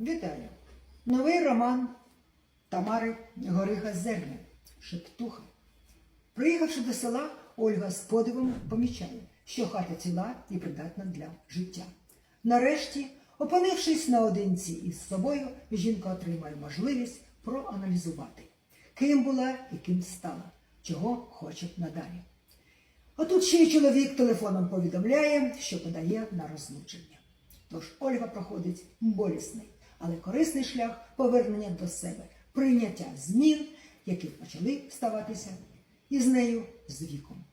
Вітаю! Новий роман Тамари Гориха Зерня Шептуха. Приїхавши до села, Ольга з подивом помічає, що хата ціла і придатна для життя. Нарешті, опинившись наодинці із собою, жінка отримає можливість проаналізувати, ким була і ким стала, чого хоче надалі. А тут ще й чоловік телефоном повідомляє, що подає на розлучення. Тож Ольга проходить болісний, але корисний шлях повернення до себе, прийняття змін, які почали ставатися із нею з віком.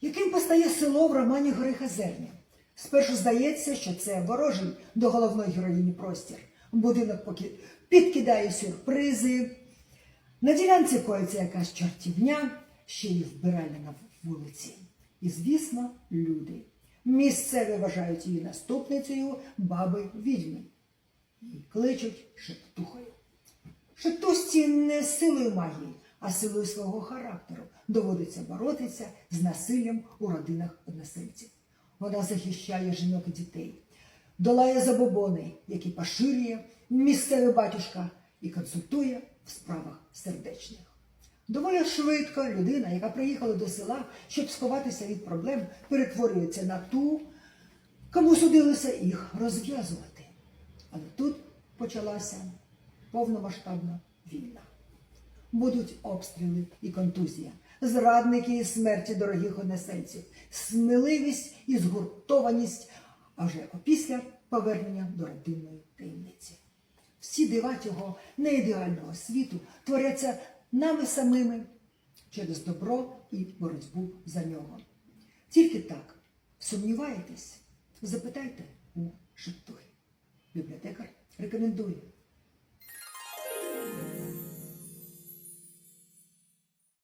Яким постає село в романі Гориха Зерня? Спершу здається, що це ворожий до головної героїні простір. Будинок поки підкидає сюрпризи. На ділянці коїться якась чортівня, ще й вбиральня на вулиці. І, звісно, люди. Місцеві вважають її наступницею баби відьми кличуть шептухою. Шептусці не силою магії, а силою свого характеру доводиться боротися з насиллям у родинах односельців. Вона захищає жінок і дітей, долає забобони, які поширює місцевий батюшка і консультує в справах сердечних. Доволі швидко людина, яка приїхала до села, щоб сховатися від проблем, перетворюється на ту, кому судилося їх розв'язувати. Почалася повномасштабна війна. Будуть обстріли і контузія, зрадники і смерті дорогих односельців, сміливість і згуртованість, а вже опісля повернення до родинної таємниці. Всі дива цього неідеального світу творяться нами самими через добро і боротьбу за нього. Тільки так сумніваєтесь, запитайте у 跟着走。